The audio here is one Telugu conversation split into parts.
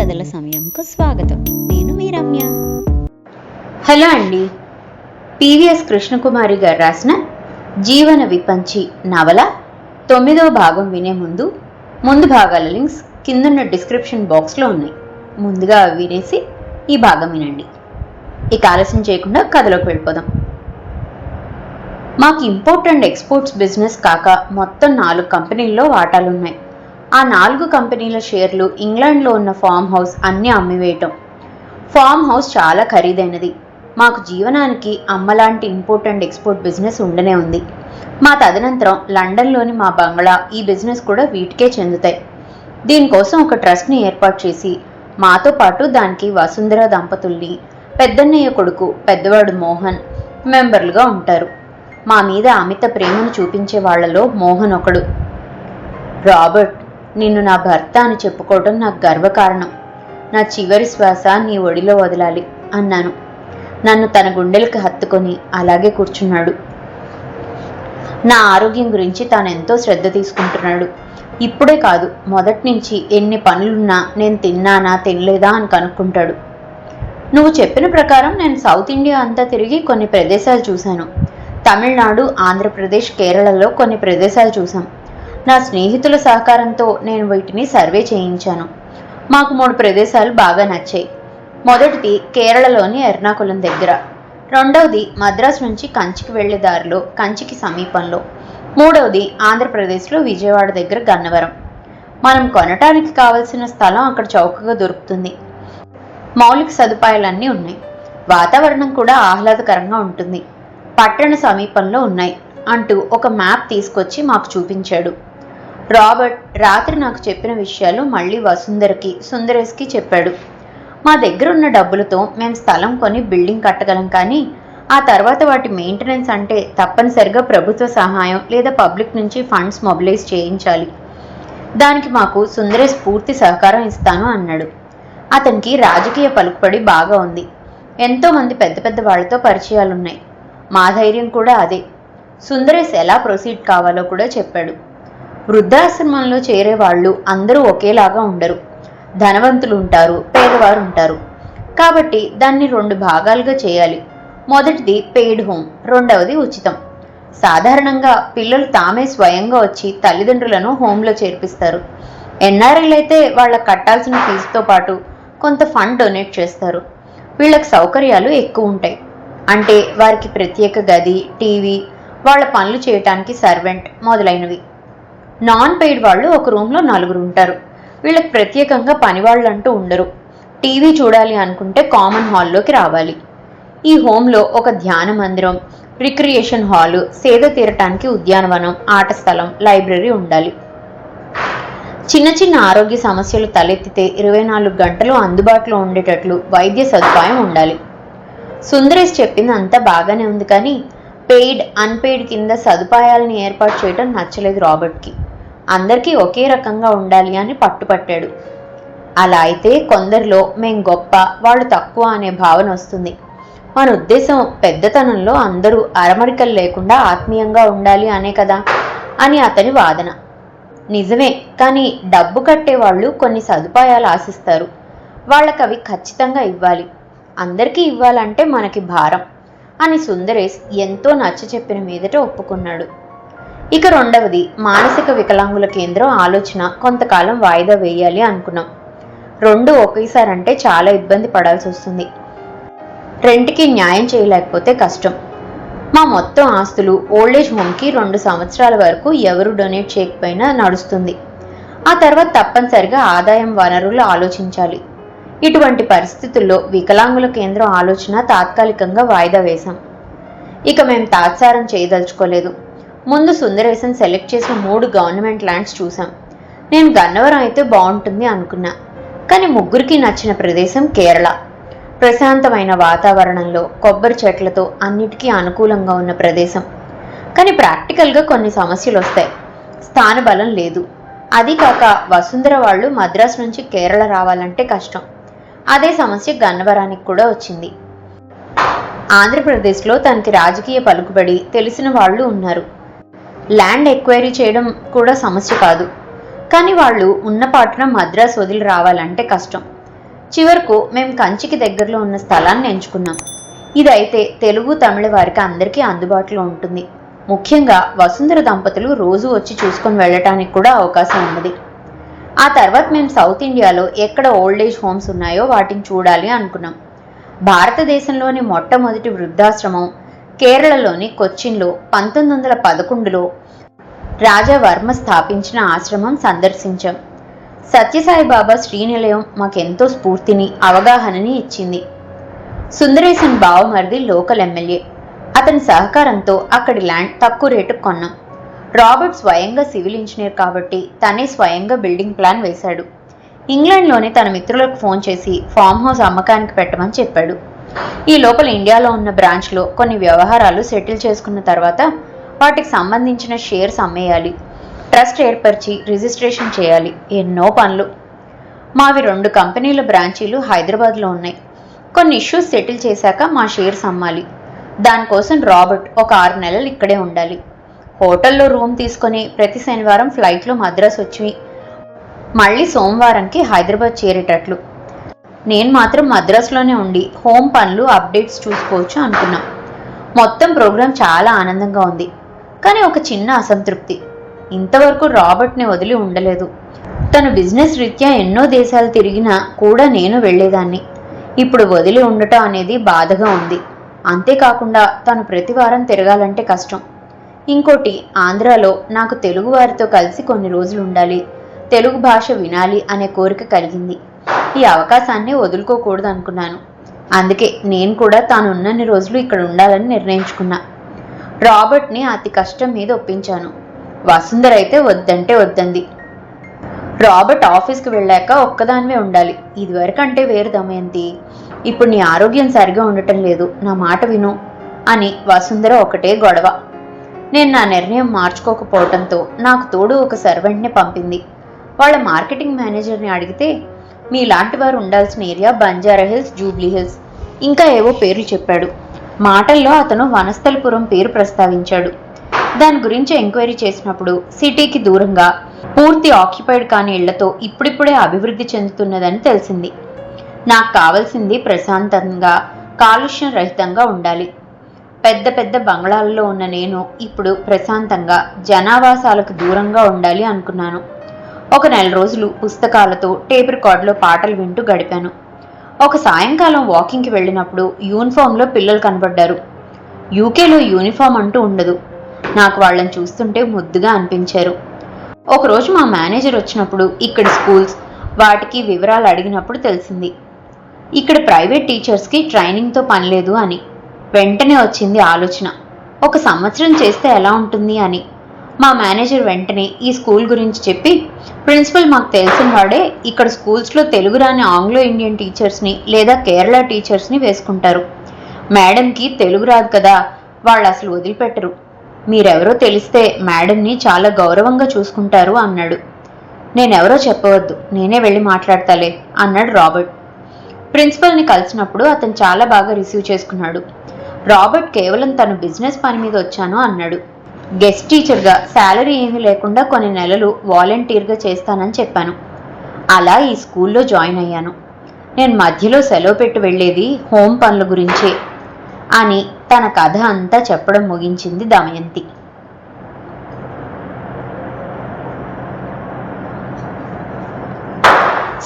కథల సమయంకు స్వాగతం. నేను మీ రమ్య. హలో అండి. పివిఎస్ కృష్ణకుమారి గారు రాసిన జీవన విపంచి నవల తొమ్మిదవ భాగం వినే ముందు ముందు భాగాల లింక్స్ కిందున్న డిస్క్రిప్షన్ బాక్స్లో ఉన్నాయి. ముందుగా వినేసి ఈ భాగం వినండి. ఇక ఆలస్యం చేయకుండా కథలోకి వెళ్ళిపోదాం. మాకు ఇంపోర్ట్ అండ్ ఎక్స్పోర్ట్స్ బిజినెస్ కాక మొత్తం నాలుగు కంపెనీల్లో వాటాలున్నాయి. ఆ నాలుగు కంపెనీల షేర్లు ఇంగ్లాండ్లో ఉన్న ఫామ్ హౌస్ అన్నీ అమ్మివేయటం. ఫామ్ హౌస్ చాలా ఖరీదైనది. మాకు జీవనానికి అమ్మలాంటి ఇంపోర్ట్ అండ్ ఎక్స్పోర్ట్ బిజినెస్ ఉండనే ఉంది. మా తదనంతరం లండన్లోని మా బంగ్లా ఈ బిజినెస్ కూడా వీటికే చెందుతాయి. దీనికోసం ఒక ట్రస్ట్ని ఏర్పాటు చేసి మాతో పాటు దానికి వసుంధర దంపతుల్ని పెద్దన్నయ్య కొడుకు పెద్దవాడు మోహన్ మెంబర్లుగా ఉంటారు. మా మీద అమిత ప్రేమను చూపించే వాళ్ళలో మోహన్ ఒకడు. రాబర్ట్ నిన్ను నా భర్త అని చెప్పుకోవడం నాకు గర్వకారణం. నా చివరి శ్వాస నీ ఒడిలో వదలాలి అన్నాను. నన్ను తన గుండెలకు హత్తుకొని అలాగే కూర్చున్నాడు. నా ఆరోగ్యం గురించి తాను ఎంతో శ్రద్ధ తీసుకుంటున్నాడు. ఇప్పుడే కాదు మొదటి నుంచి ఎన్ని పనులున్నా నేను తిన్నానా తినలేదా అని కనుక్కుంటాడు. నువ్వు చెప్పిన ప్రకారం నేను సౌత్ ఇండియా అంతా తిరిగి కొన్ని ప్రదేశాలు చూశాను. తమిళనాడు ఆంధ్రప్రదేశ్ కేరళలో కొన్ని ప్రదేశాలు చూశాం. నా స్నేహితుల సహకారంతో నేను వీటిని సర్వే చేయించాను. మాకు మూడు ప్రదేశాలు బాగా నచ్చాయి. మొదటిది కేరళలోని ఎర్నాకుళం దగ్గర. రెండవది మద్రాసు నుంచి కంచికి వెళ్ళే దారిలో కంచికి సమీపంలో. మూడవది ఆంధ్రప్రదేశ్లో విజయవాడ దగ్గర గన్నవరం. మనం కొనటానికి కావలసిన స్థలం అక్కడ చౌకగా దొరుకుతుంది. మౌలిక సదుపాయాలన్నీ ఉన్నాయి. వాతావరణం కూడా ఆహ్లాదకరంగా ఉంటుంది. పట్టణ సమీపంలో ఉన్నాయి అంటూ ఒక మ్యాప్ తీసుకొచ్చి మాకు చూపించాడు. రాబర్ట్ రాత్రి నాకు చెప్పిన విషయాలు మళ్ళీ వసుంధరకి సుందరేష్కి చెప్పాడు. మా దగ్గర ఉన్న డబ్బులతో మేము స్థలం కొని బిల్డింగ్ కట్టగలం కానీ ఆ తర్వాత వాటి మెయింటెనెన్స్ అంటే తప్పనిసరిగా ప్రభుత్వ సహాయం లేదా పబ్లిక్ నుంచి ఫండ్స్ మొబిలైజ్ చేయించాలి. దానికి మాకు సుందరేష్ పూర్తి సహకారం ఇస్తాను అన్నాడు. అతనికి రాజకీయ పలుకుబడి బాగా ఉంది. ఎంతోమంది పెద్ద పెద్ద వాళ్ళతో పరిచయాలున్నాయి. మా ధైర్యం కూడా అదే. సుందరేష్ ఎలా ప్రొసీడ్ కావాలో కూడా చెప్పాడు. వృద్ధాశ్రమంలో చేరే వాళ్ళు అందరూ ఒకేలాగా ఉండరు. ధనవంతులు ఉంటారు పేదవారు ఉంటారు కాబట్టి దాన్ని రెండు భాగాలుగా చేయాలి. మొదటిది పెయిడ్ హోమ్ రెండవది ఉచితం. సాధారణంగా పిల్లలు తామే స్వయంగా వచ్చి తల్లిదండ్రులను హోంలో చేర్పిస్తారు. ఎన్ఆర్ఐలు అయితే వాళ్ళకి కట్టాల్సిన ఫీజుతో పాటు కొంత ఫండ్ డొనేట్ చేస్తారు. వీళ్ళకి సౌకర్యాలు ఎక్కువ ఉంటాయి అంటే వారికి ప్రత్యేక గది టీవీ వాళ్ళ పనులు చేయటానికి సర్వెంట్ మొదలైనవి. నాన్ పెయిడ్ వాళ్ళు ఒక రూమ్లో నలుగురు ఉంటారు. వీళ్ళకి ప్రత్యేకంగా పని వాళ్ళు అంటూ ఉండరు. టీవీ చూడాలి అనుకుంటే కామన్ హాల్లోకి రావాలి. ఈ హోమ్లో ఒక ధ్యాన మందిరం రిక్రియేషన్ హాలు సేద తీరటానికి ఉద్యానవనం ఆట స్థలం లైబ్రరీ ఉండాలి. చిన్న చిన్న ఆరోగ్య సమస్యలు తలెత్తితే ఇరవై నాలుగు గంటలు అందుబాటులో ఉండేటట్లు వైద్య సదుపాయం ఉండాలి. సుందరేష్ చెప్పింది అంతా బాగానే ఉంది కానీ పెయిడ్ అన్పెయిడ్ కింద సదుపాయాలను ఏర్పాటు చేయడం నచ్చలేదు రాబర్ట్కి. అందరికీ ఒకే రకంగా ఉండాలి అని పట్టుపట్టాడు. అలా అయితే కొందరిలో మేం గొప్ప వాళ్ళు తక్కువ అనే భావన వస్తుంది. మన ఉద్దేశం పెద్దతనంలో అందరూ అరమరికలు లేకుండా ఆత్మీయంగా ఉండాలి అనే కదా అని అతని వాదన. నిజమే కానీ డబ్బు కట్టేవాళ్ళు కొన్ని సదుపాయాలు ఆశిస్తారు. వాళ్ళకి అవి ఖచ్చితంగా ఇవ్వాలి. అందరికీ ఇవ్వాలంటే మనకి భారం. అని సుందరేష్ ఎంతో నచ్చ చెప్పిన మీదట ఒప్పుకున్నాడు. ఇక రెండవది మానసిక వికలాంగుల కేంద్రం ఆలోచన కొంతకాలం వాయిదా వేయాలి అనుకున్నాం. రెండు ఒకేసారి అంటే చాలా ఇబ్బంది పడాల్సి వస్తుంది. రెంట్కి న్యాయం చేయలేకపోతే కష్టం. మా మొత్తం ఆస్తులు ఓల్డేజ్ హోమ్కి రెండు సంవత్సరాల వరకు ఎవరు డొనేట్ చేయకపోయినా నడుస్తుంది. ఆ తర్వాత తప్పనిసరిగా ఆదాయం వనరులు ఆలోచించాలి. ఇటువంటి పరిస్థితుల్లో వికలాంగుల కేంద్రం ఆలోచన తాత్కాలికంగా వాయిదా వేశాం. ఇక మేము తాత్సారం చేయదలుచుకోలేదు. ముందు సుందరేశం సెలెక్ట్ చేసిన మూడు గవర్నమెంట్ ల్యాండ్స్ చూసాం నేను గన్నవరం అయితే బాగుంటుంది అనుకున్నా. కానీ ముగ్గురికి నచ్చిన ప్రదేశం కేరళ. ప్రశాంతమైన వాతావరణంలో కొబ్బరి చెట్లతో అన్నిటికీ అనుకూలంగా ఉన్న ప్రదేశం. కానీ ప్రాక్టికల్గా కొన్ని సమస్యలు వస్తాయి. స్థానబలం లేదు. అది కాక వసుంధర వాళ్ళు మద్రాసు నుంచి కేరళ రావాలంటే కష్టం. అదే సమస్య గన్నవరానికి కూడా వచ్చింది. ఆంధ్రప్రదేశ్లో తనకి రాజకీయ పలుకుబడి తెలిసిన వాళ్ళు ఉన్నారు. ల్యాండ్ ఎక్వైరీ చేయడం కూడా సమస్య కాదు. కానీ వాళ్ళు ఉన్న మద్రాస్ మద్రాసు వదిలి రావాలంటే కష్టం. చివరకు మేము కంచికి దగ్గరలో ఉన్న స్థలాన్ని ఎంచుకున్నాం. ఇదైతే తెలుగు తమిళ వారికి అందరికీ అందుబాటులో ఉంటుంది. ముఖ్యంగా వసుంధర దంపతులు రోజు వచ్చి చూసుకొని వెళ్ళటానికి కూడా అవకాశం ఉన్నది. ఆ తర్వాత మేము సౌత్ ఇండియాలో ఎక్కడ ఓల్డ్ ఏజ్ హోమ్స్ ఉన్నాయో వాటిని చూడాలి అనుకున్నాం. భారతదేశంలోని మొట్టమొదటి వృద్ధాశ్రమం కేరళలోని కొచ్చిన్లో పంతొమ్మిది వందల పదకొండులో రాజా వర్మ స్థాపించిన ఆశ్రమం సందర్శించాం. సత్యసాయి బాబా శ్రీనిలయం మాకెంతో స్ఫూర్తిని అవగాహనని ఇచ్చింది. సుందరేశన్ బావమరిది లోకల్ ఎమ్మెల్యే. అతని సహకారంతో అక్కడి ల్యాండ్ తక్కువ రేటుకు కొన్నాం. రాబర్ట్ స్వయంగా సివిల్ ఇంజనీర్ కాబట్టి తనే స్వయంగా బిల్డింగ్ ప్లాన్ వేశాడు. ఇంగ్లాండ్లోని తన మిత్రులకు ఫోన్ చేసి ఫామ్ హౌస్ అమ్మకానికి పెట్టమని చెప్పాడు. ఈ లోపల ఇండియాలో ఉన్న బ్రాంచ్లో కొన్ని వ్యవహారాలు సెటిల్ చేసుకున్న తర్వాత వాటికి సంబంధించిన షేర్స్ అమ్మేయాలి ట్రస్ట్ ఏర్పరిచి రిజిస్ట్రేషన్ చేయాలి ఎన్నో పనులు. మావి రెండు కంపెనీల బ్రాంచీలు హైదరాబాద్లో ఉన్నాయి. కొన్ని ఇష్యూస్ సెటిల్ చేశాక మా షేర్స్ అమ్మాలి. దానికోసం రాబర్ట్ ఒక ఆరు నెలలు ఇక్కడే ఉండాలి. హోటల్లో రూమ్ తీసుకొని ప్రతి శనివారం ఫ్లైట్లో మద్రాసు వచ్చి మళ్ళీ సోమవారంకి హైదరాబాద్ చేరేటట్లు. నేను మాత్రం మద్రాసులోనే ఉండి హోమ్ పనులు అప్డేట్స్ చూసుకోవచ్చు అనుకున్నాం. మొత్తం ప్రోగ్రాం చాలా ఆనందంగా ఉంది. కానీ ఒక చిన్న అసంతృప్తి. ఇంతవరకు రాబర్ట్ని వదిలి ఉండలేదు. తను బిజినెస్ రీత్యా ఎన్నో దేశాలు తిరిగినా కూడా నేను వెళ్ళేదాన్ని. ఇప్పుడు వదిలి ఉండటం అనేది బాధగా ఉంది. అంతేకాకుండా తను ప్రతి వారం తిరగాలంటే కష్టం. ఇంకోటి ఆంధ్రాలో నాకు తెలుగు వారితో కలిసి కొన్ని రోజులు ఉండాలి. తెలుగు భాష వినాలి అనే కోరిక కలిగింది. ఈ అవకాశాన్ని వదులుకోకూడదు అనుకున్నాను. అందుకే నేను కూడా తాను ఉన్నన్ని రోజులు ఇక్కడ ఉండాలని నిర్ణయించుకున్నా. రాబర్ట్ని అతి కష్టం మీద ఒప్పించాను. వసుంధర అయితే వద్దంటే వద్దంది. రాబర్ట్ ఆఫీస్కి వెళ్ళాక ఒక్కదానివే ఉండాలి. ఇదివరకంటే వేరు దమయంతి ఇప్పుడు నీ ఆరోగ్యం సరిగా ఉండటం లేదు. నా మాట విను అని వసుంధర ఒకటే గొడవ. నేను నా నిర్ణయం మార్చుకోకపోవడంతో నాకు తోడు ఒక సర్వెంట్ని పంపింది. వాళ్ళ మార్కెటింగ్ మేనేజర్ని అడిగితే మీలాంటి వారు ఉండాల్సిన area Banjara Hills Jubilee Hills. ఇంకా ఏవో పేర్లు చెప్పాడు. మాటల్లో అతను వనస్థలపురం పేరు ప్రస్తావించాడు. దాని గురించి ఎంక్వైరీ చేసినప్పుడు సిటీకి దూరంగా పూర్తి ఆక్యుపైడ్ కాని ఇళ్ళతో ఇప్పుడిప్పుడే అభివృద్ధి చెందుతున్నదని తెలిసింది. నాకు కావలసింది ప్రశాంతంగా కాలుష్యం రహితంగా ఉండాలి. పెద్ద పెద్ద బంగ్లాలలో ఉన్న నేను ఇప్పుడు ప్రశాంతంగా జనావాసాలకు దూరంగా ఉండాలి అనుకున్నాను. ఒక నెల రోజులు పుస్తకాలతో టేప్ రికార్డులో పాటలు వింటూ గడిపాను. ఒక సాయంకాలం వాకింగ్కి వెళ్ళినప్పుడు యూనిఫామ్లో పిల్లలు కనబడ్డారు. యూకేలో యూనిఫామ్ అంటూ ఉండదు. నాకు వాళ్ళని చూస్తుంటే ముద్దుగా అనిపించారు. ఒకరోజు మా మేనేజర్ వచ్చినప్పుడు ఇక్కడ స్కూల్స్ వాటికి వివరాలు అడిగినప్పుడు తెలిసింది. ఇక్కడ ప్రైవేట్ టీచర్స్కి ట్రైనింగ్తో పని లేదు అని. వెంటనే వచ్చింది ఆలోచన. ఒక సంవత్సరం చేస్తే ఎలా ఉంటుంది అని. మా మేనేజర్ వెంటనే ఈ స్కూల్ గురించి చెప్పి ప్రిన్సిపల్ మాకు తెలిసిన వాడే ఇక్కడ స్కూల్స్లో తెలుగు రాని ఆంగ్లో ఇండియన్ టీచర్స్ని లేదా కేరళ టీచర్స్ని వేసుకుంటారు. మేడంకి తెలుగు రాదు కదా వాళ్ళు అసలు వదిలిపెట్టరు. మీరెవరో తెలిస్తే మేడంని చాలా గౌరవంగా చూసుకుంటారు అన్నాడు. నేనెవరో చెప్పవద్దు నేనే వెళ్ళి మాట్లాడతాలే అన్నాడు రాబర్ట్. ప్రిన్సిపల్ని కలిసినప్పుడు అతను చాలా బాగా రిసీవ్ చేసుకున్నాడు. రాబర్ట్ కేవలం తను బిజినెస్ పని మీద వచ్చాను అన్నాడు. గెస్ట్ టీచర్గా శాలరీ ఏమీ లేకుండా కొన్ని నెలలు వాలంటీర్గా చేస్తానని చెప్పాను. అలా ఈ స్కూల్లో జాయిన్ అయ్యాను. నేను మధ్యలో సెలవు పెట్టి వెళ్ళేది హోమ్ పనుల గురించే అని తన కథ అంతా చెప్పడం ముగించింది దమయంతి.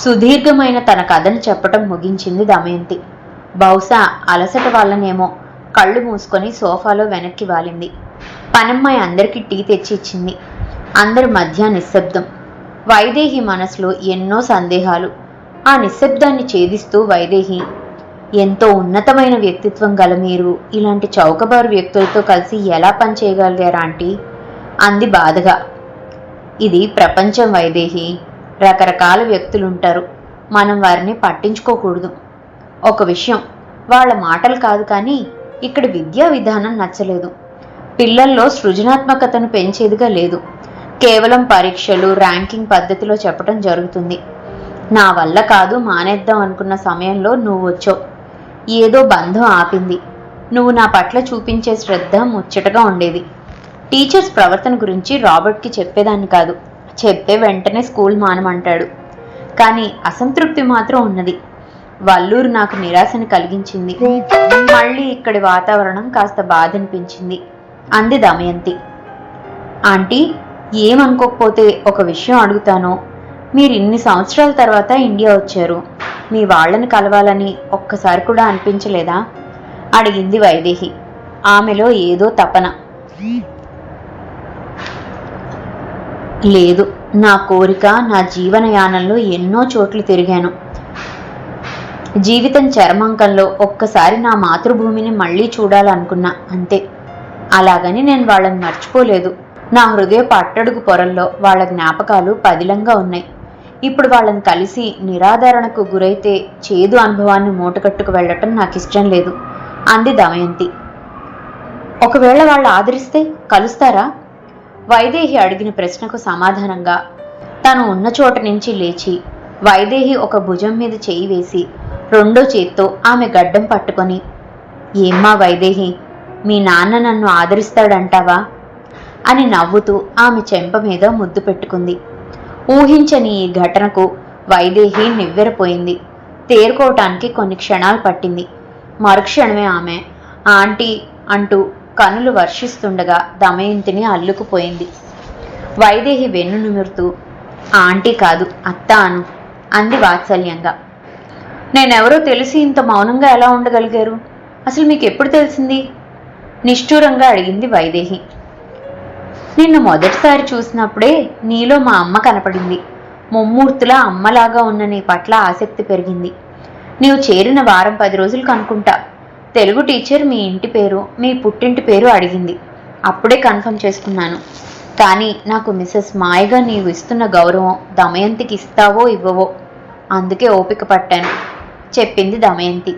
సుదీర్ఘమైన తన కథను చెప్పటం ముగించింది దమయంతి. బహుశా అలసట వల్లనేమో కళ్ళు మూసుకొని సోఫాలో వెనక్కి వాలింది. పనమ్మాయి అందరికీ టీ తెచ్చి ఇచ్చింది అందరి మధ్య నిశ్శబ్దం. వైదేహి మనసులో ఎన్నో సందేహాలు. ఆ నిశ్శబ్దాన్ని ఛేదిస్తూ వైదేహి ఎంతో ఉన్నతమైన వ్యక్తిత్వం గల మీరు ఇలాంటి చౌకబారు వ్యక్తులతో కలిసి ఎలా పనిచేయగలిగారా ఆంటీ? అంది బాధగా. ఇది ప్రపంచం వైదేహి. రకరకాల వ్యక్తులుంటారు. మనం వారిని పట్టించుకోకూడదు. ఒక విషయం వాళ్ళ మాటలు కాదు కానీ ఇక్కడ విద్యా విధానం నచ్చలేదు. పిల్లల్లో సృజనాత్మకతను పెంచేదిగా లేదు. కేవలం పరీక్షలు ర్యాంకింగ్ పద్ధతిలో చెప్పడం జరుగుతుంది. నా వల్ల కాదు మానేద్దాం అనుకున్న సమయంలో నువ్వు వచ్చావు. ఏదో బంధం ఆపింది. నువ్వు నా పట్ల చూపించే శ్రద్ధ ముచ్చటగా ఉండేది. టీచర్స్ ప్రవర్తన గురించి రాబర్ట్కి చెప్పేదాన్ని కాదు. చెప్తే వెంటనే స్కూల్ మానమంటాడు. కానీ అసంతృప్తి మాత్రం ఉన్నది. వల్లూరు నాకు నిరాశని కలిగించింది. మళ్ళీ ఇక్కడి వాతావరణం కాస్త బాధనిపించింది. అంది దమయంతి. ఆంటీ ఏమనుకోకపోతే ఒక విషయం అడుగుతాను. మీరు ఇన్ని సంవత్సరాల తర్వాత ఇండియా వచ్చారు. మీ వాళ్ళని కలవాలని ఒక్కసారి కూడా అనిపించలేదా? అడిగింది వైదేహి. ఆమెలో ఏదో తపన. లేదు నా కోరిక నా జీవనయానంలో ఎన్నో చోట్లు తిరిగాను. జీవితం చరమాంకంలో ఒక్కసారి నా మాతృభూమిని మళ్ళీ చూడాలనుకున్నా అంతే. అలాగని నేను వాళ్ళని మర్చిపోలేదు. నా హృదయ పట్టడుగు పొరల్లో వాళ్ళ జ్ఞాపకాలు పదిలంగా ఉన్నాయి. ఇప్పుడు వాళ్ళని కలిసి నిరాదరణకు గురైతే చేదు అనుభవాన్ని మూటకట్టుకు వెళ్ళటం నాకు ఇష్టం లేదు. అంది దమయంతి. ఒకవేళ వాళ్ళు ఆదరిస్తే కలుస్తారా? వైదేహి అడిగిన ప్రశ్నకు సమాధానంగా తను ఉన్న చోట నుంచి లేచి వైదేహి ఒక భుజం మీద చేయి వేసి రెండో చేత్తో ఆమె గడ్డం పట్టుకొని ఏమ్మా వైదేహి మీ నాన్న నన్ను ఆదరిస్తాడంటావా? అని నవ్వుతూ ఆమె చెంప మీద ముద్దు పెట్టుకుంది. ఊహించని ఈ ఘటనకు వైదేహి నివ్వెరపోయింది. తేరుకోవటానికి కొన్ని క్షణాలు పట్టింది. మరుక్షణమే ఆమె ఆంటీ అంటూ కనులు వర్షిస్తుండగా దమయంతిని అల్లుకుపోయింది. వైదేహి వెన్ను నిమురుతూ ఆంటీ కాదు అత్త అను అంది వాత్సల్యంగా. నేనెవరో తెలిసి ఇంత మౌనంగా ఎలా ఉండగలిగారు? అసలు మీకు ఎప్పుడు తెలిసింది? నిష్ఠూరంగా అడిగింది వైదేహి. నిన్ను మొదటిసారి చూసినప్పుడే నీలో మా అమ్మ కనపడింది. ముమ్మూర్తులా అమ్మలాగా ఉన్న నీ పట్ల ఆసక్తి పెరిగింది. నీవు చేరిన వారం పది రోజులు కనుకుంటా తెలుగు టీచర్ మీ ఇంటి పేరు మీ పుట్టింటి పేరు అడిగింది. అప్పుడే కన్ఫర్మ్ చేసుకున్నాను. కానీ నాకు మిస్సెస్ మాయగా నీవు ఇస్తున్న గౌరవం దమయంతికి ఇస్తావో ఇవ్వవో అందుకే ఓపిక పట్టాను. చెప్పింది దమయంతి.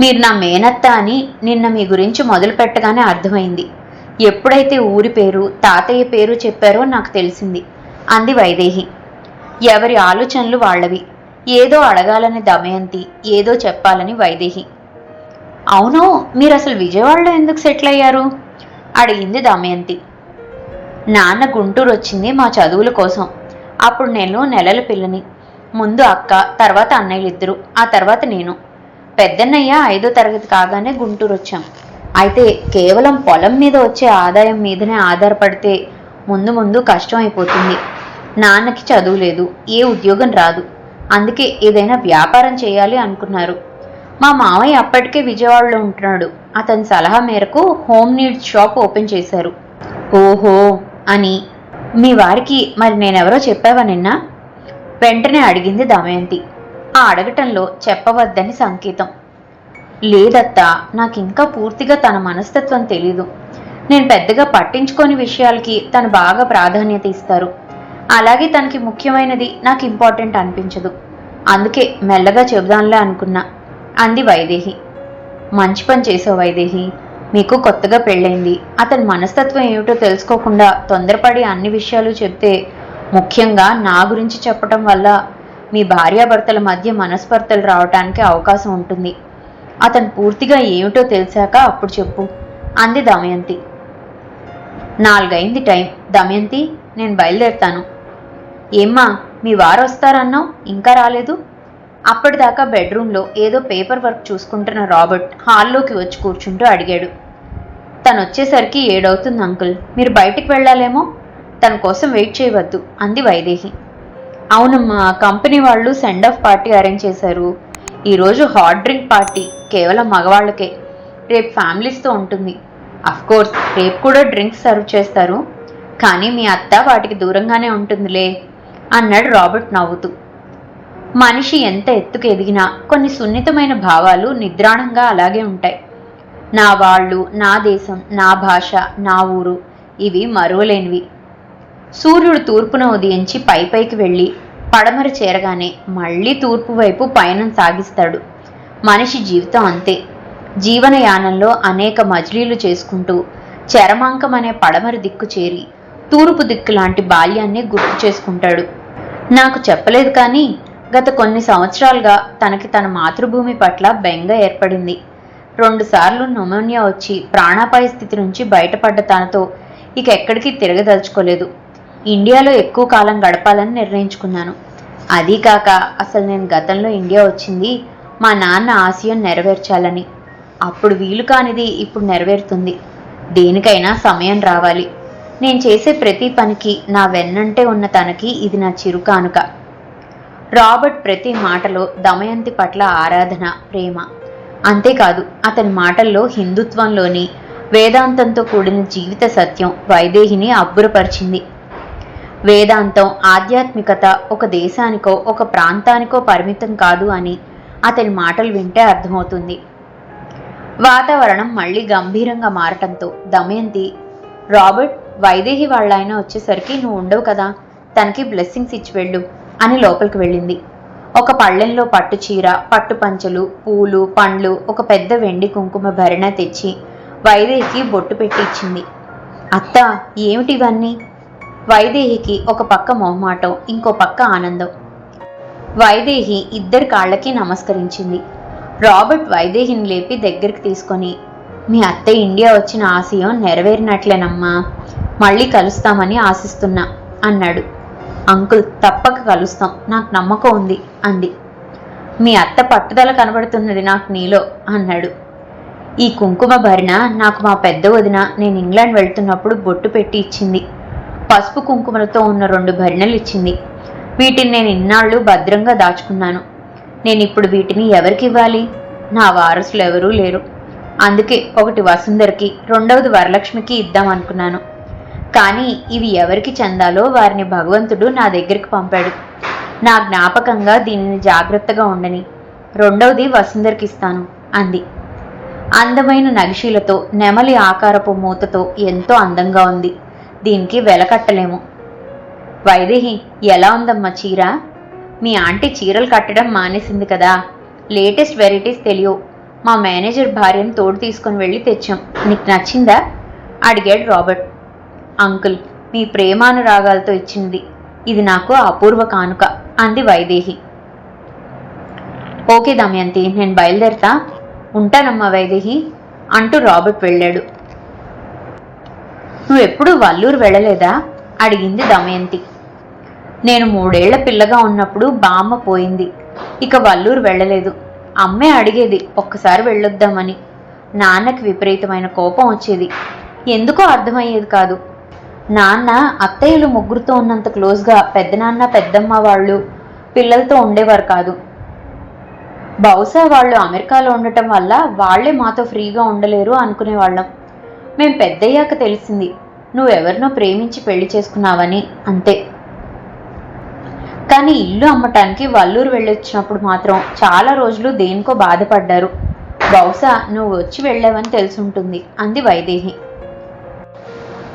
మీరు నా మేనత్త అని నిన్న మీ గురించి మొదలు పెట్టగానే అర్థమైంది. ఎప్పుడైతే ఊరి పేరు తాతయ్య పేరు చెప్పారో నాకు తెలిసింది. అంది వైదేహి. ఎవరి ఆలోచనలు వాళ్ళవి. ఏదో అడగాలని దమయంతి ఏదో చెప్పాలని వైదేహి. అవును మీరు అసలు విజయవాడలో ఎందుకు సెటిల్ అయ్యారు? అడిగింది దమయంతి. నాన్న గుంటూరు వచ్చింది మా చదువుల కోసం. అప్పుడు నేను నెలల పిల్లని. ముందు అక్క తర్వాత అన్నయ్యలు ఇద్దరు ఆ తర్వాత నేను. పెద్దన్నయ్య ఐదో తరగతి కాగానే గుంటూరు వచ్చాం అయితే కేవలం పొలం మీద వచ్చే ఆదాయం మీదనే ఆధారపడితే ముందు ముందు కష్టం అయిపోతుంది నాన్నకి చదువు లేదు ఏ ఉద్యోగం రాదు. అందుకే ఏదైనా వ్యాపారం చేయాలి అనుకున్నారు. మా మామయ్య అప్పటికే విజయవాడలో ఉంటున్నాడు. అతని సలహా మేరకు హోమ్ నీడ్స్ షాప్ ఓపెన్ చేశారు. ఓహో! అని. మీ వారికి మరి నేనెవరో చెప్పావా నిన్న? వెంటనే అడిగింది దమయంతి. ఆ అడగటంలో చెప్పవద్దని సంకేతం. లేదత్తా నాకు ఇంకా పూర్తిగా తన మనస్తత్వం తెలీదు. నేను పెద్దగా పట్టించుకోని విషయాలకి తను బాగా ప్రాధాన్యత ఇస్తారు. అలాగే తనకి ముఖ్యమైనది నాకు ఇంపార్టెంట్ అనిపించదు. అందుకే మెల్లగా చెబుదాంలే అనుకున్నా. అంది వైదేహి. మంచి పని చేసావు వైదేహి. మీకు కొత్తగా పెళ్ళైంది. అతని మనస్తత్వం ఏమిటో తెలుసుకోకుండా తొందరపడి అన్ని విషయాలు చెప్తే ముఖ్యంగా నా గురించి చెప్పటం వల్ల మీ భార్యాభర్తల మధ్య మనస్పర్ధలు రావటానికి అవకాశం ఉంటుంది. అతను పూర్తిగా ఏమిటో తెలిసాక అప్పుడు చెప్పు. అంది దమయంతి. నాలుగైంది టైం. దమయంతి నేను బయలుదేరుతాను. ఏమ్మా మీ వారు వస్తారన్నావు? ఇంకా రాలేదు? అప్పటిదాకా బెడ్రూమ్లో ఏదో పేపర్ వర్క్ చూసుకుంటున్న రాబర్ట్ హాల్లోకి వచ్చి కూర్చుంటూ అడిగాడు. తను వచ్చేసరికి ఏడవుతుంది అంకుల్. మీరు బయటికి వెళ్ళాలేమో? తన కోసం వెయిట్ చేయవద్దు అంది వైదేహి. అవునమ్మా కంపెనీ వాళ్ళు సెండ్ ఆఫ్ పార్టీ అరేంజ్ చేశారు. ఈరోజు హాట్ డ్రింక్ పార్టీ కేవలం మగవాళ్ళకే. రేపు ఫ్యామిలీస్తో ఉంటుంది. కోర్స్ రేపు కూడా డ్రింక్స్ సర్వ్ చేస్తారు. కానీ మీ అత్త వాటికి దూరంగానే ఉంటుందిలే అన్నాడు రాబర్ట్ నవ్వుతూ. మనిషి ఎంత ఎత్తుకు ఎదిగినా కొన్ని సున్నితమైన భావాలు నిద్రాణంగా అలాగే ఉంటాయి. నా వాళ్ళు నా దేశం నా భాష నా ఊరు ఇవి మరువలేనివి. సూర్యుడు తూర్పున ఉదయించి పై పైకి వెళ్ళి పడమర చేరగానే మళ్ళీ తూర్పు వైపు పయనం సాగిస్తాడు. మనిషి జీవితం అంతే. జీవనయానంలో అనేక మజిలీలు చేసుకుంటూ చరమాంకం అనే పడమర దిక్కు చేరి తూర్పు దిక్కు లాంటి బాల్యాన్ని గుర్తు చేసుకుంటాడు. నాకు చెప్పలేదు కానీ గత కొన్ని సంవత్సరాలుగా తనకి తన మాతృభూమి పట్ల బెంగ ఏర్పడింది. రెండుసార్లు న్యూమోనియా వచ్చి ప్రాణాపాయ స్థితి నుంచి బయటపడ్డ తనతో ఇక ఎక్కడికి తిరగదలుచుకోలేదు. ఇండియాలో ఎక్కువ కాలం గడపాలని నిర్ణయించుకున్నాను. అదీ కాక అసలు నేను గతంలో ఇండియా వచ్చింది మా నాన్న ఆశయం నెరవేర్చాలని. అప్పుడు వీలు కానిది ఇప్పుడు నెరవేరుతుంది. దేనికైనా సమయం రావాలి. నేను చేసే ప్రతి పనికి నా వెన్నంటే ఉన్న తనకి ఇది నా చిరు కానుక. రాబర్ట్ ప్రతి మాటలో దమయంతి పట్ల ఆరాధన ప్రేమ. అంతేకాదు అతని మాటల్లో హిందుత్వంలోని వేదాంతంతో కూడిన జీవిత సత్యం వైదేహిని అబ్బురపరిచింది. వేదాంతం ఆధ్యాత్మికత ఒక దేశానికో ఒక ప్రాంతానికో పరిమితం కాదు అని అతని మాటలు వింటే అర్థమవుతుంది. వాతావరణం మళ్ళీ గంభీరంగా మారటంతో దమయంతి రాబర్ట్ వైదేహి వాళ్ళైనా వచ్చేసరికి నువ్వు ఉండవు కదా తనకి బ్లెస్సింగ్స్ ఇచ్చి వెళ్ళు అని లోపలికి వెళ్ళింది. ఒక పళ్ళెంలో పట్టు చీర పట్టు పంచలు పూలు పండ్లు ఒక పెద్ద వెండి కుంకుమ భరణ తెచ్చి వైదేహికి బొట్టు పెట్టి ఇచ్చింది. అత్త ఏమిటి ఇవన్నీ? వైదేహికి ఒక పక్క మొహమాటం ఇంకో పక్క ఆనందం. వైదేహి ఇద్దరి కాళ్ళకి నమస్కరించింది. రాబర్ట్ వైదేహిని లేపి దగ్గరికి తీసుకొని మీ అత్త ఇండియా వచ్చిన ఆశయం నెరవేరినట్లేనమ్మా. మళ్ళీ కలుస్తామని ఆశిస్తున్నా అన్నాడు. అంకుల్ తప్పక కలుస్తాం. నాకు నమ్మకం ఉంది అంది. మీ అత్త పట్టుదల కనబడుతున్నది నాకు నీలో అన్నాడు. ఈ కుంకుమ భరిణ నాకు మా పెద్ద వదిన నేను ఇంగ్లాండ్ వెళ్తున్నప్పుడు బొట్టు పెట్టి ఇచ్చింది. పసుపు కుంకుమలతో ఉన్న రెండు భరిణలు ఇచ్చింది. వీటిని నేను ఇన్నాళ్ళు భద్రంగా దాచుకున్నాను. నేను ఇప్పుడు వీటిని ఎవరికి ఇవ్వాలి? నా వారసులు ఎవరూ లేరు. అందుకే ఒకటి వసుంధరకి రెండవది వరలక్ష్మికి ఇద్దాం అనుకున్నాను. కానీ ఇవి ఎవరికి చెందాలో వారిని భగవంతుడు నా దగ్గరికి పంపాడు. నా జ్ఞాపకంగా దీనిని జాగ్రత్తగా ఉండని రెండవది వసుంధరకి ఇస్తాను అంది. అందమైన నగిశీలతో నెమలి ఆకారపు మూతతో ఎంతో అందంగా ఉంది. దీనికి వెల కట్టలేము వైదేహి ఎలా ఉందమ్మా చీర? మీ ఆంటీ చీరలు కట్టడం మానేసింది కదా. లేటెస్ట్ వెరైటీస్ తెలియవు. మా మేనేజర్ భార్యను తోడు తీసుకొని వెళ్ళి తెచ్చాం. నీకు నచ్చిందా? అడిగాడు రాబర్ట్. అంకుల్ మీ ప్రేమానురాగాలతో ఇచ్చింది ఇది నాకు అపూర్వ కానుక అంది వైదేహి. ఓకే దమయంతి నేను బయలుదేరతా. ఉంటానమ్మా వైదేహి అంటూ రాబర్ట్ వెళ్ళాడు. నువ్వెప్పుడు వల్లూరు వెళ్ళలేదా? అడిగింది దమయంతి. నేను మూడేళ్ళ పిల్లగా ఉన్నప్పుడు బామ్మ పోయింది. ఇక వల్లూరు వెళ్ళలేదు. అమ్మే అడిగేది ఒక్కసారి వెళ్ళొద్దామని. నాన్నకి విపరీతమైన కోపం వచ్చేది. ఎందుకో అర్థమయ్యేది కాదు. నాన్న అత్తయ్యలు ముగ్గురుతో ఉన్నంత క్లోజ్గా పెద్దనాన్న పెద్దమ్మ వాళ్ళు పిల్లలతో ఉండేవారు కాదు. బహుశా వాళ్ళు అమెరికాలో ఉండటం వల్ల వాళ్ళే మాతో ఫ్రీగా ఉండలేరు అనుకునేవాళ్ళం. మేం పెద్దయ్యాక తెలిసింది. నువ్వెవరినో ప్రేమించి పెళ్ళి చేసుకున్నావని అంతే. కానీ ఇల్లు అమ్మటానికి వల్లూరు వెళ్ళొచ్చినప్పుడు మాత్రం చాలా రోజులు దేనికో బాధపడ్డారు. బహుశా నువ్వు వచ్చి వెళ్ళావని తెలుసుంటుంది అంది వైదేహి.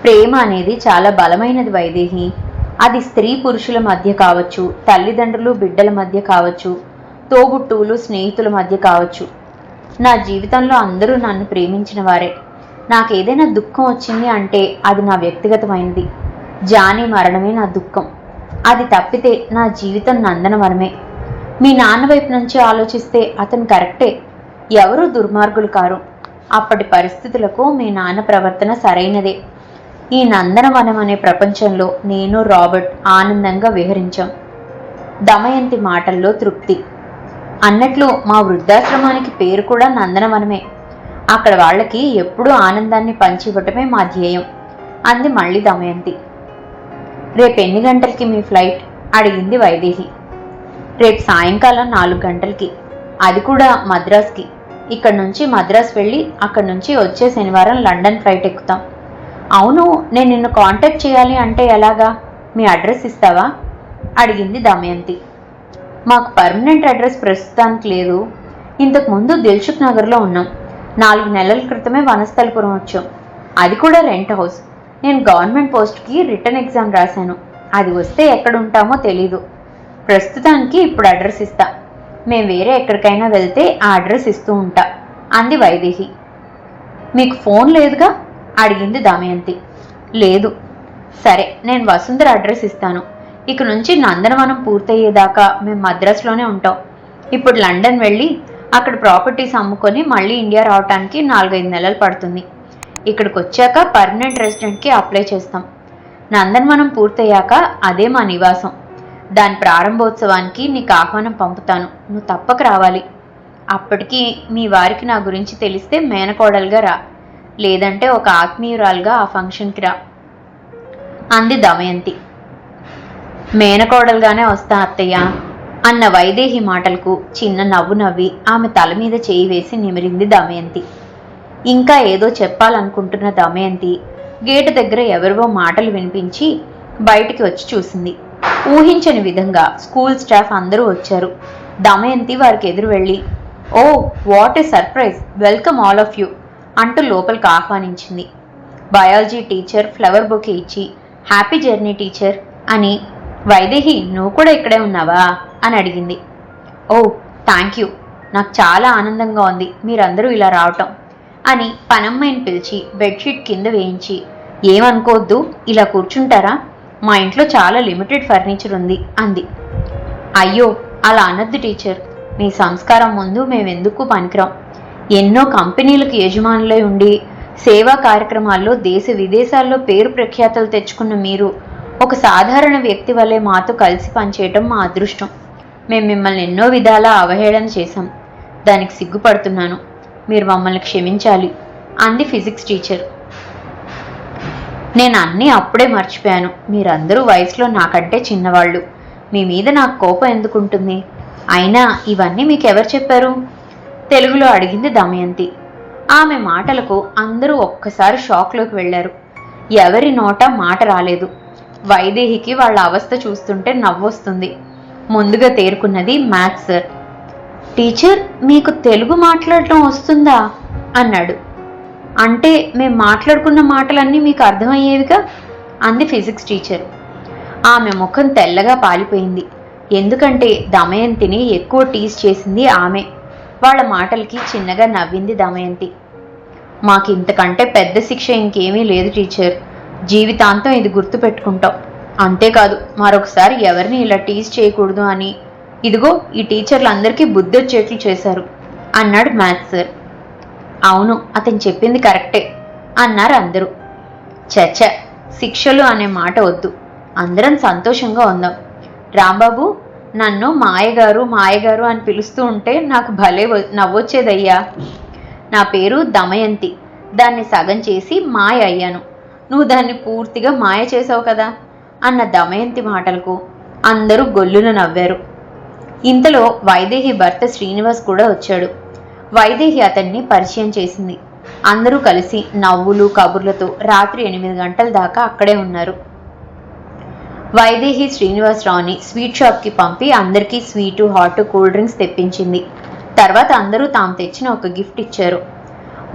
ప్రేమ అనేది చాలా బలమైనది వైదేహి. అది స్త్రీ పురుషుల మధ్య కావచ్చు తల్లిదండ్రులు బిడ్డల మధ్య కావచ్చు తోబుట్టువులు స్నేహితుల మధ్య కావచ్చు. నా జీవితంలో అందరూ నన్ను ప్రేమించిన వారే. నాకేదైనా దుఃఖం వచ్చింది అంటే అది నా వ్యక్తిగతమైనది జానీ మరణమే నా దుఃఖం. అది తప్పితే నా జీవితం నందనవరమే. మీ నాన్న వైపు నుంచి ఆలోచిస్తే అతను కరెక్టే. ఎవరూ దుర్మార్గులు కారు. అప్పటి పరిస్థితులకు మీ నాన్న ప్రవర్తన సరైనదే. ఈ నందనవనం అనే ప్రపంచంలో నేను రాబర్ట్ ఆనందంగా విహరించాం. దమయంతి మాటల్లో తృప్తి. అన్నట్లు మా వృద్ధాశ్రమానికి పేరు కూడా నందనవనమే. అక్కడ వాళ్ళకి ఎప్పుడూ ఆనందాన్ని పంచివ్వటమే మా ధ్యేయం. అంది మళ్ళీ దమయంతి. రేపు ఎన్ని గంటలకి మీ ఫ్లైట్? అడిగింది వైదేహి. రేపు సాయంకాలం నాలుగు గంటలకి. అది కూడా మద్రాస్కి. ఇక్కడ నుంచి మద్రాస్ వెళ్ళి అక్కడ నుంచి వచ్చే శనివారం లండన్ ఫ్లైట్ ఎక్కుతాం. అవును నేను నిన్ను కాంటాక్ట్ చేయాలి అంటే ఎలాగా? మీ అడ్రస్ ఇస్తావా? అడిగింది దమయంతి. మాకు పర్మనెంట్ అడ్రస్ ప్రస్తుతానికి లేదు. ఇంతకు ముందు దిల్సుఖ్ నగర్లో ఉన్నాం. నాలుగు నెలల క్రితమే వనస్థలిపురం వచ్చాం. అది కూడా రెంట్ హౌస్. నేను గవర్నమెంట్ పోస్ట్కి రిటర్న్ ఎగ్జామ్ రాశాను. అది వస్తే ఎక్కడ ఉంటామో తెలీదు. ప్రస్తుతానికి ఇప్పుడు అడ్రస్ ఇస్తా. మేము వేరే ఎక్కడికైనా వెళ్తే ఆ అడ్రస్ ఇస్తూ ఉంటా. అంది వైదేహి. మీకు ఫోన్ లేదుగా? అడిగింది దమయంతి. లేదు. సరే నేను వసుంధర అడ్రస్ ఇస్తాను. ఇక నుంచి నందనవనం పూర్తయ్యేదాకా మేము మద్రాసులోనే ఉంటాం. ఇప్పుడు లండన్ వెళ్ళి అక్కడ ప్రాపర్టీస్ అమ్ముకొని మళ్ళీ ఇండియా రావడానికి నాలుగైదు నెలలు పడుతుంది. ఇక్కడికి వచ్చాక పర్మనెంట్ రెసిడెంట్కి అప్లై చేస్తాం. నందనవనం పూర్తయ్యాక అదే మా నివాసం. దాని ప్రారంభోత్సవానికి నీకు ఆహ్వానం పంపుతాను. నువ్వు తప్పక రావాలి. అప్పటికి మీ వారికి నా గురించి తెలిస్తే మేనకోడలుగా రా. లేదంటే ఒక ఆత్మీయురాలుగా ఆ ఫంక్షన్కి రా. అంది దమయంతి. మేనకోడలుగానే వస్తా అత్తయ్య. అన్న వైదేహి మాటలకు చిన్న నవ్వు నవ్వి ఆమె తల మీద చేయి వేసి నిమిరింది దమయంతి. ఇంకా ఏదో చెప్పాలనుకుంటున్న దమయంతి గేటు దగ్గర ఎవరివో మాటలు వినిపించి బయటికి వచ్చి చూసింది. ఊహించని విధంగా స్కూల్ స్టాఫ్ అందరూ వచ్చారు. దమయంతి వారికి ఎదురు వెళ్ళి ఓ what a surprise! Welcome all of you! అంటూ లోపలికి ఆహ్వానించింది. బయాలజీ టీచర్ ఫ్లవర్ బుక్ ఇచ్చి హ్యాపీ జర్నీ టీచర్! అని వైదేహి నువ్వు కూడా ఇక్కడే ఉన్నావా? అని అడిగింది. Oh thank you. నాకు చాలా ఆనందంగా ఉంది మీరందరూ ఇలా రావటం అని పనమ్మాయిని పిలిచి బెడ్షీట్ కింద వేయించి ఏమనుకోవద్దు ఇలా కూర్చుంటారా? మా ఇంట్లో చాలా లిమిటెడ్ ఫర్నిచర్ ఉంది అంది. అయ్యో అలా అనద్దు టీచర్. మీ సంస్కారం ముందు మేమెందుకు పనికిరాం? ఎన్నో కంపెనీలకు యజమానులై ఉండి సేవా కార్యక్రమాల్లో దేశ విదేశాల్లో పేరు ప్రఖ్యాతలు తెచ్చుకున్న మీరు ఒక సాధారణ వ్యక్తి వల్లే మాతో కలిసి పనిచేయటం మా అదృష్టం. మేము మిమ్మల్ని ఎన్నో విధాలా అవహేళన చేశాం. దానికి సిగ్గుపడుతున్నాను. మీరు మమ్మల్ని క్షమించాలి. అంది ఫిజిక్స్ టీచర్. నేను అన్నీ అప్పుడే మర్చిపోయాను. మీరందరూ వయసులో నాకంటే చిన్నవాళ్ళు. మీ మీద నాకు కోపం ఎందుకుంటుంది? అయినా ఇవన్నీ మీకు ఎవరు చెప్పారు? తెలుగులో అడిగింది దమయంతి. ఆమె మాటలకు అందరూ ఒక్కసారి షాక్లోకి వెళ్ళారు. ఎవరి నోట మాట రాలేదు. వైదేహికి వాళ్ళ అవస్థ చూస్తుంటే నవ్వొస్తుంది. ముందుగా తేరుకున్నది మ్యాథ్స్. సార్ టీచర్ మీకు తెలుగు మాట్లాడటం వస్తుందా? అన్నాడు. అంటే మేము మాట్లాడుకున్న మాటలన్నీ మీకు అర్థమయ్యేవిగా? అంది ఫిజిక్స్ టీచర్. ఆమె ముఖం తెల్లగా పాలిపోయింది. ఎందుకంటే దమయంతిని ఎక్కువ టీజ్ చేసింది ఆమె. వాళ్ళ మాటలకి చిన్నగా నవ్వింది దమయంతి. మాకు ఇంతకంటే పెద్ద శిక్ష ఇంకేమీ లేదు టీచర్. జీవితాంతం ఇది గుర్తుపెట్టుకుంటాం. అంతేకాదు మరొకసారి ఎవరిని ఇలా టీజ్ చేయకూడదు అని. ఇదిగో ఈ టీచర్లందరికీ బుద్ధి వచ్చేట్లు చేశారు. అన్నాడు మ్యాథ్స్ సార్. అవును అతను చెప్పింది కరెక్టే అన్నారు అందరూ. చచ్చ శిక్షలు అనే మాట వద్దు. అందరం సంతోషంగా ఉందాం. రాంబాబు నన్ను మాయగారు మాయగారు అని పిలుస్తూ ఉంటే నాకు భలే నవ్వొచ్చేదయ్యా. నా పేరు దమయంతి. దాన్ని సగం చేసి మాయ అయ్యాను. నువ్వు దాన్ని పూర్తిగా మాయ చేసావు కదా? అన్న దమయంతి మాటలకు అందరూ గొల్లున నవ్వారు. ఇంతలో వైదేహి భర్త శ్రీనివాస్ కూడా వచ్చాడు. వైదేహి అతన్ని పరిచయం చేసింది. అందరూ కలిసి నవ్వులు కబుర్లతో రాత్రి ఎనిమిది గంటల దాకా అక్కడే ఉన్నారు. వైదేహి శ్రీనివాసరావుని స్వీట్ షాప్కి పంపి అందరికీ స్వీటు హాట్ కూల్ డ్రింక్స్ తెప్పించింది. తర్వాత అందరూ తాము తెచ్చిన ఒక గిఫ్ట్ ఇచ్చారు.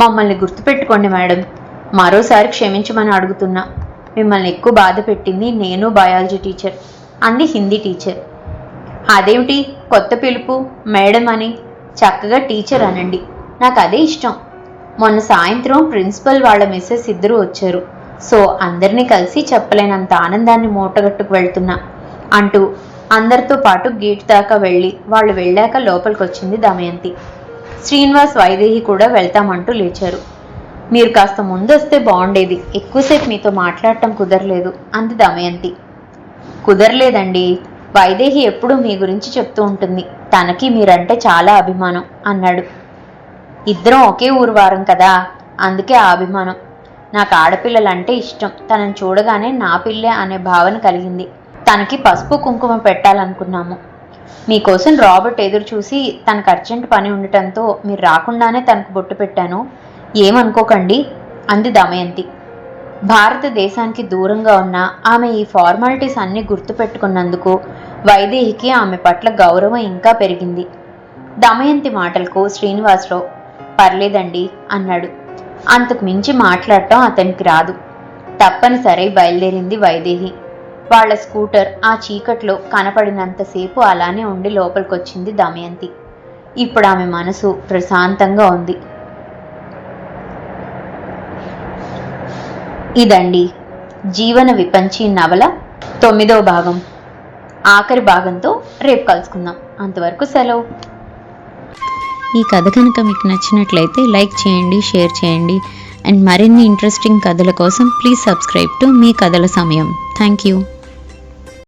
మమ్మల్ని గుర్తుపెట్టుకోండి మేడం. మరోసారి క్షమించమని అడుగుతున్నా. మిమ్మల్ని ఎక్కువ బాధ పెట్టింది నేను బయాలజీ టీచర్ అంది హిందీ టీచర్. అదేమిటి? కొత్త పిలుపు మేడం అని. చక్కగా టీచర్ అనండి. నాకు అదే ఇష్టం. మొన్న సాయంత్రం ప్రిన్సిపల్ వాళ్ళ మిస్సెస్ ఇద్దరు వచ్చారు. సో అందరినీ కలిసి చెప్పలేనంత ఆనందాన్ని మూటగట్టుకు వెళ్తున్నా. అంటూ అందరితో పాటు గేట్ దాకా వెళ్ళి వాళ్ళు వెళ్ళాక లోపలికి వచ్చింది దమయంతి. శ్రీనివాస్ వైదేహి కూడా వెళ్తామంటూ లేచారు. మీరు కాస్త ముందొస్తే బాగుండేది. ఎక్కువసేపు మీతో మాట్లాడటం కుదరలేదు. అంది దమయంతి. కుదరలేదండి. వైదేహి ఎప్పుడూ మీ గురించి చెప్తూ ఉంటుంది. తనకి మీరంటే చాలా అభిమానం అన్నాడు. ఇద్దరం ఒకే ఊరు వారం కదా? అందుకే ఆ అభిమానం. నాకు ఆడపిల్లలంటే ఇష్టం. తనని చూడగానే నా పిల్లే అనే భావన కలిగింది. తనకి పసుపు కుంకుమ పెట్టాలనుకున్నాము. మీకోసం రాబర్ట్ ఎదురు చూసి తనకు అర్జెంట్ పని ఉండటంతో మీరు రాకుండానే తనకు బొట్టు పెట్టాను. ఏమనుకోకండి అంది దమయంతి. భారతదేశానికి దూరంగా ఉన్న ఆమె ఈ ఫార్మాలిటీస్ అన్నీ గుర్తుపెట్టుకున్నందుకు వైదేహికి ఆమె పట్ల గౌరవం ఇంకా పెరిగింది. దమయంతి మాటలకు శ్రీనివాసరావు పర్లేదండి అన్నాడు. అంతకు మించి మాట్లాడటం అతనికి రాదు. తప్పనిసరి బయలుదేరింది వైదేహి. వాళ్ళ స్కూటర్ ఆ చీకట్లో కనపడినంతసేపు అలానే ఉండి లోపలికొచ్చింది దమయంతి. ఇప్పుడు ఆమె మనసు ప్రశాంతంగా ఉంది. ఇదండి. జీవన విపంచి నవల తొమ్మిదవ భాగం. ఆఖరి భాగంతో రేపు కలుసుకుందాం. అంతవరకు సెలవు. ఈ కథ కనుక మీకు నచ్చినట్లయితే లైక్ చేయండి షేర్ చేయండి. అండ్ మరిన్ని ఇంట్రెస్టింగ్ కథల కోసం ప్లీజ్ సబ్స్క్రైబ్ టు మీ కథల సమయం. Thank you.